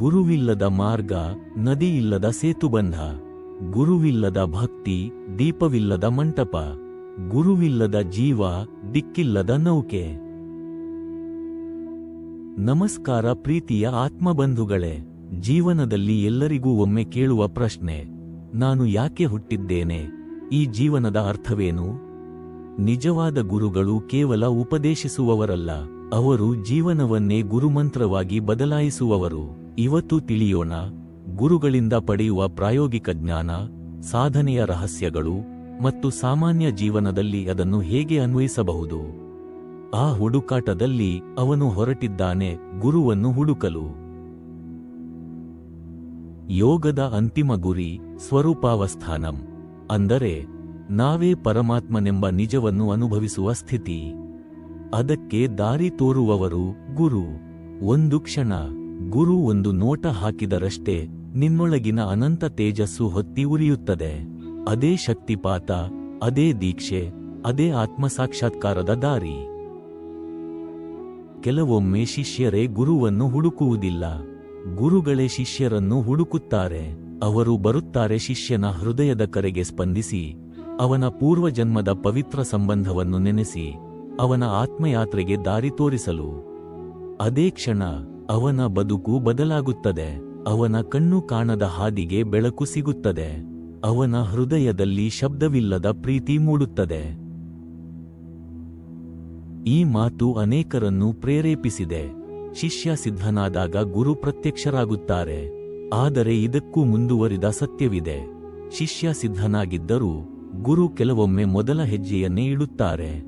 ಗುರುವಿಲ್ಲದ ಮಾರ್ಗ, ನದಿಯಿಲ್ಲದ ಸೇತುಬಂಧ, ಗುರುವಿಲ್ಲದ ಭಕ್ತಿ, ದೀಪವಿಲ್ಲದ ಮಂಟಪ, ಗುರುವಿಲ್ಲದ ಜೀವ, ದಿಕ್ಕಿಲ್ಲದ ನೌಕೆ. ನಮಸ್ಕಾರ ಪ್ರೀತಿಯ ಆತ್ಮಬಂಧುಗಳೇ, ಜೀವನದಲ್ಲಿ ಎಲ್ಲರಿಗೂ ಒಮ್ಮೆ ಕೇಳುವ ಪ್ರಶ್ನೆ, ನಾನು ಯಾಕೆ ಹುಟ್ಟಿದ್ದೇನೆ? ಈ ಜೀವನದ ಅರ್ಥವೇನು? ನಿಜವಾದ ಗುರುಗಳು ಕೇವಲ ಉಪದೇಶಿಸುವವರಲ್ಲ, ಅವರು ಜೀವನವನ್ನೇ ಗುರುಮಂತ್ರವಾಗಿ ಬದಲಾಯಿಸುವವರು. ಇವತ್ತು ತಿಳಿಯೋಣ, ಗುರುಗಳಿಂದ ಪಡೆಯುವ ಪ್ರಾಯೋಗಿಕ ಜ್ಞಾನ, ಸಾಧನೆಯ ರಹಸ್ಯಗಳು ಮತ್ತು ಸಾಮಾನ್ಯ ಜೀವನದಲ್ಲಿ ಅದನ್ನು ಹೇಗೆ ಅನ್ವಯಿಸಬಹುದು. ಆ ಹುಡುಕಾಟದಲ್ಲಿ ಅವನು ಹೊರಟಿದ್ದಾನೆ, ಗುರುವನ್ನು ಹುಡುಕಲು. ಯೋಗದ ಅಂತಿಮ ಗುರಿ, ಸ್ವರೂಪಾವಸ್ಥಾನಂ. ಅಂದರೆ, ನಾವೇ ಪರಮಾತ್ಮನೆಂಬ ನಿಜವನ್ನು ಅನುಭವಿಸುವ ಸ್ಥಿತಿ. ಅದಕ್ಕೆ ದಾರಿ ತೋರುವವರು ಗುರು. ಒಂದು ಕ್ಷಣ. ಗುರು ಒಂದು ನೋಟ ಹಾಕಿದರಷ್ಟೇ ನಿನ್ನೊಳಗಿನ ಅನಂತ ತೇಜಸ್ಸು ಹೊತ್ತಿ ಉರಿಯುತ್ತದೆ. ಅದೇ ಶಕ್ತಿಪಾತ, ಅದೇ ದೀಕ್ಷೆ, ಅದೇ ಆತ್ಮಸಾಕ್ಷಾತ್ಕಾರದ ದಾರಿ. ಕೆಲವೊಮ್ಮೆ ಶಿಷ್ಯರೇ ಗುರುವನ್ನು ಹುಡುಕುವುದಿಲ್ಲ. ಗುರುಗಳೇ ಶಿಷ್ಯರನ್ನು ಹುಡುಕುತ್ತಾರೆ. ಅವರು ಬರುತ್ತಾರೆ ಶಿಷ್ಯನ ಹೃದಯದ ಕರೆಗೆ ಸ್ಪಂದಿಸಿ, ಅವನ ಪೂರ್ವಜನ್ಮದ ಪವಿತ್ರ ಸಂಬಂಧವನ್ನು ನೆನೆಸಿ, ಅವನ ಆತ್ಮಯಾತ್ರೆಗೆ ದಾರಿ ತೋರಿಸಲು. ಅದೇ ಕ್ಷಣ ಅವನ ಬದುಕು ಬದಲಾಗುತ್ತದೆ. ಅವನ ಕಣ್ಣು ಕಾಣದ ಹಾದಿಗೆ ಬೆಳಕು ಸಿಗುತ್ತದೆ. ಅವನ ಹೃದಯದಲ್ಲಿ ಶಬ್ದವಿಲ್ಲದ ಪ್ರೀತಿ ಮೂಡುತ್ತದೆ. ಈ ಮಾತು ಅನೇಕರನ್ನು ಪ್ರೇರೇಪಿಸಿದೆ. ಶಿಷ್ಯ ಸಿದ್ಧನಾದಾಗ ಗುರು ಪ್ರತ್ಯಕ್ಷರಾಗುತ್ತಾರೆ. ಆದರೆ ಇದಕ್ಕೂ ಮುಂದುವರಿದ ಸತ್ಯವಿದೆ. ಶಿಷ್ಯ ಸಿದ್ಧನಾಗಿದ್ದರೂ ಗುರು ಕೆಲವೊಮ್ಮೆ ಮೊದಲ ಹೆಜ್ಜೆಯನ್ನೇ ಇಡುತ್ತಾರೆ.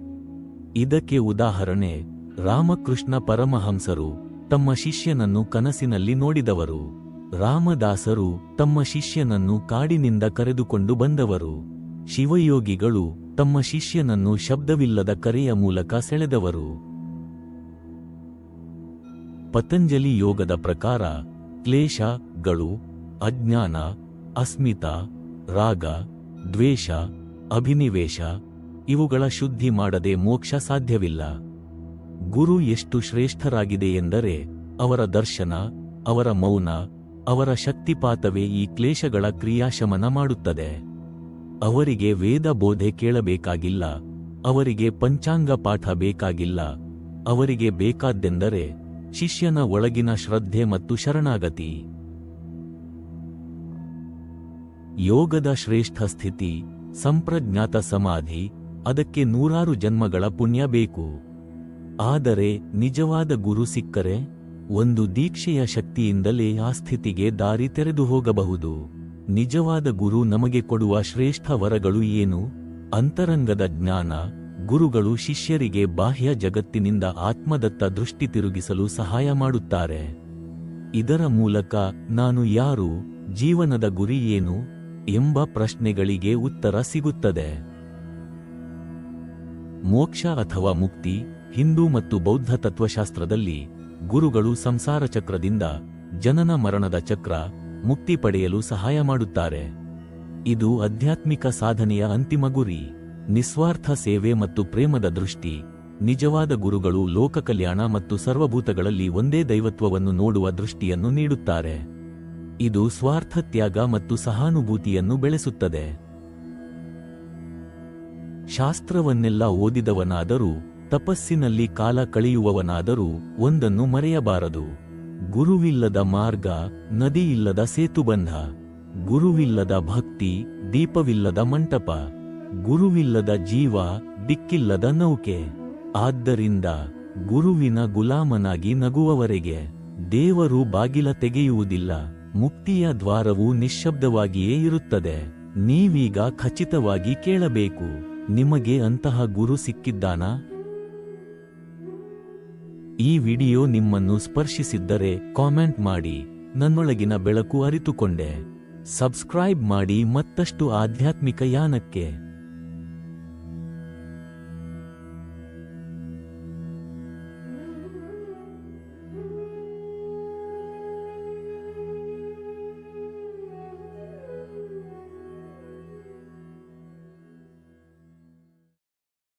ಇದಕ್ಕೆ ಉದಾಹರಣೆ ರಾಮಕೃಷ್ಣ ಪರಮಹಂಸರು. ತಮ್ಮ ಶಿಷ್ಯನನ್ನು ಕನಸಿನಲ್ಲಿ ನೋಡಿದವರು. ರಾಮದಾಸರು ತಮ್ಮ ಶಿಷ್ಯನನ್ನು ಕಾಡಿನಿಂದ ಕರೆದುಕೊಂಡು ಬಂದವರು. ಶಿವಯೋಗಿಗಳು ತಮ್ಮ ಶಿಷ್ಯನನ್ನು ಶಬ್ದವಿಲ್ಲದ ಕರೆಯ ಮೂಲಕ ಸೆಳೆದವರು. ಪತಂಜಲಿ ಯೋಗದ ಪ್ರಕಾರ, ಕ್ಲೇಶಗಳು, ಅಜ್ಞಾನ, ಅಸ್ಮಿತ, ರಾಗ, ದ್ವೇಷ, ಅಭಿನಿವೇಶ, ಇವುಗಳ ಶುದ್ಧಿ ಮಾಡದೆ ಮೋಕ್ಷ ಸಾಧ್ಯವಿಲ್ಲ. ಗುರು ಎಷ್ಟು ಶ್ರೇಷ್ಠರಾಗಿದೆ ಎಂದರೆ, ಅವರ ದರ್ಶನ, ಅವರ ಮೌನ, ಅವರ ಶಕ್ತಿಪಾತವೇ ಈ ಕ್ಲೇಶಗಳ ಕ್ರಿಯಾಶಮನ ಮಾಡುತ್ತದೆ. ಅವರಿಗೆ ವೇದ ಬೋಧೆ ಕೇಳಬೇಕಾಗಿಲ್ಲ, ಅವರಿಗೆ ಪಂಚಾಂಗ ಪಾಠ ಬೇಕಾಗಿಲ್ಲ, ಅವರಿಗೆ ಬೇಕಾದ್ದೆಂದರೆ, ಶಿಷ್ಯನ ಒಳಗಿನ ಶ್ರದ್ಧೆ ಮತ್ತು ಶರಣಾಗತಿ. ಯೋಗದ ಶ್ರೇಷ್ಠ ಸ್ಥಿತಿ, ಸಂಪ್ರಜ್ಞಾತ ಸಮಾಧಿ, ಅದಕ್ಕೆ ನೂರಾರು ಜನ್ಮಗಳ ಪುಣ್ಯ ಬೇಕು. ಆದರೆ ನಿಜವಾದ ಗುರು ಸಿಕ್ಕರೆ ಒಂದು ದೀಕ್ಷೆಯ ಶಕ್ತಿಯಿಂದಲೇ ಆ ಸ್ಥಿತಿಗೆ ದಾರಿ ತೆರೆದು ಹೋಗಬಹುದು. ನಿಜವಾದ ಗುರು ನಮಗೆ ಕೊಡುವ ಶ್ರೇಷ್ಠ ವರಗಳು ಏನು? ಅಂತರಂಗದ ಜ್ಞಾನ, ಗುರುಗಳು ಶಿಷ್ಯರಿಗೆ ಬಾಹ್ಯ ಜಗತ್ತಿನಿಂದ ಆತ್ಮದತ್ತ ದೃಷ್ಟಿ ತಿರುಗಿಸಲು ಸಹಾಯ ಮಾಡುತ್ತಾರೆ. ಇದರ ಮೂಲಕ ನಾನು ಯಾರು, ಜೀವನದ ಗುರಿ ಏನು ಎಂಬ ಪ್ರಶ್ನೆಗಳಿಗೆ ಉತ್ತರ ಸಿಗುತ್ತದೆ. ಮೋಕ್ಷ ಅಥವಾ ಮುಕ್ತಿ ಹಿಂದೂ ಮತ್ತು ಬೌದ್ಧ ತತ್ವಶಾಸ್ತ್ರದಲ್ಲಿ ಗುರುಗಳು ಸಂಸಾರ ಚಕ್ರದಿಂದ ಜನನ ಮರಣದ ಚಕ್ರ ಮುಕ್ತಿ ಪಡೆಯಲು ಸಹಾಯ ಮಾಡುತ್ತಾರೆ. ಇದು ಆಧ್ಯಾತ್ಮಿಕ ಸಾಧನೆಯ ಅಂತಿಮ ಗುರಿ. ನಿಸ್ವಾರ್ಥ ಸೇವೆ ಮತ್ತು ಪ್ರೇಮದ ದೃಷ್ಟಿ. ನಿಜವಾದ ಗುರುಗಳು ಲೋಕ ಕಲ್ಯಾಣ ಮತ್ತು ಸರ್ವಭೂತಗಳಲ್ಲಿ ಒಂದೇ ದೈವತ್ವವನ್ನು ನೋಡುವ ದೃಷ್ಟಿಯನ್ನು ನೀಡುತ್ತಾರೆ. ಇದು ಸ್ವಾರ್ಥ ತ್ಯಾಗ ಮತ್ತು ಸಹಾನುಭೂತಿಯನ್ನು ಬೆಳೆಸುತ್ತದೆ. ಶಾಸ್ತ್ರವನ್ನೆಲ್ಲ ಓದಿದವನಾದರೂ ತಪಸ್ಸಿನಲ್ಲಿ ಕಾಲ ಕಳೆಯುವವನಾದರೂ ಒಂದನ್ನು ಮರೆಯಬಾರದು. ಗುರುವಿಲ್ಲದ ಮಾರ್ಗ, ನದಿಯಿಲ್ಲದ ಸೇತುಬಂಧ, ಗುರುವಿಲ್ಲದ ಭಕ್ತಿ, ದೀಪವಿಲ್ಲದ ಮಂಟಪ, ಗುರುವಿಲ್ಲದ ಜೀವ, ದಿಕ್ಕಿಲ್ಲದ ನೌಕೆ. ಆದ್ದರಿಂದ ಗುರುವಿನ ಗುಲಾಮನಾಗಿ ನಗುವವರೆಗೆ ದೇವರು ಬಾಗಿಲ ತೆಗೆಯುವುದಿಲ್ಲ, ಮುಕ್ತಿಯ ದ್ವಾರವು ನಿಶ್ಶಬ್ದವಾಗಿಯೇ ಇರುತ್ತದೆ. ನೀವೀಗ ಖಚಿತವಾಗಿ ಕೇಳಬೇಕು, ನಿಮಗೆ ಅಂತಹ ಗುರು ಸಿಕ್ಕಿದ್ದಾನಾ? ಈ ವಿಡಿಯೋ ನಿಮ್ಮನ್ನು ಸ್ಪರ್ಶಿಸಿದ್ದರೆ ಕಾಮೆಂಟ್ ಮಾಡಿ. ನನ್ನೊಳಗಿನ ಬೆಳಕು ಅರಿತುಕೊಂಡೆ. ಸಬ್ಸ್ಕ್ರೈಬ್ ಮಾಡಿ ಮತ್ತಷ್ಟು ಆಧ್ಯಾತ್ಮಿಕ ಯಾನಕ್ಕೆ.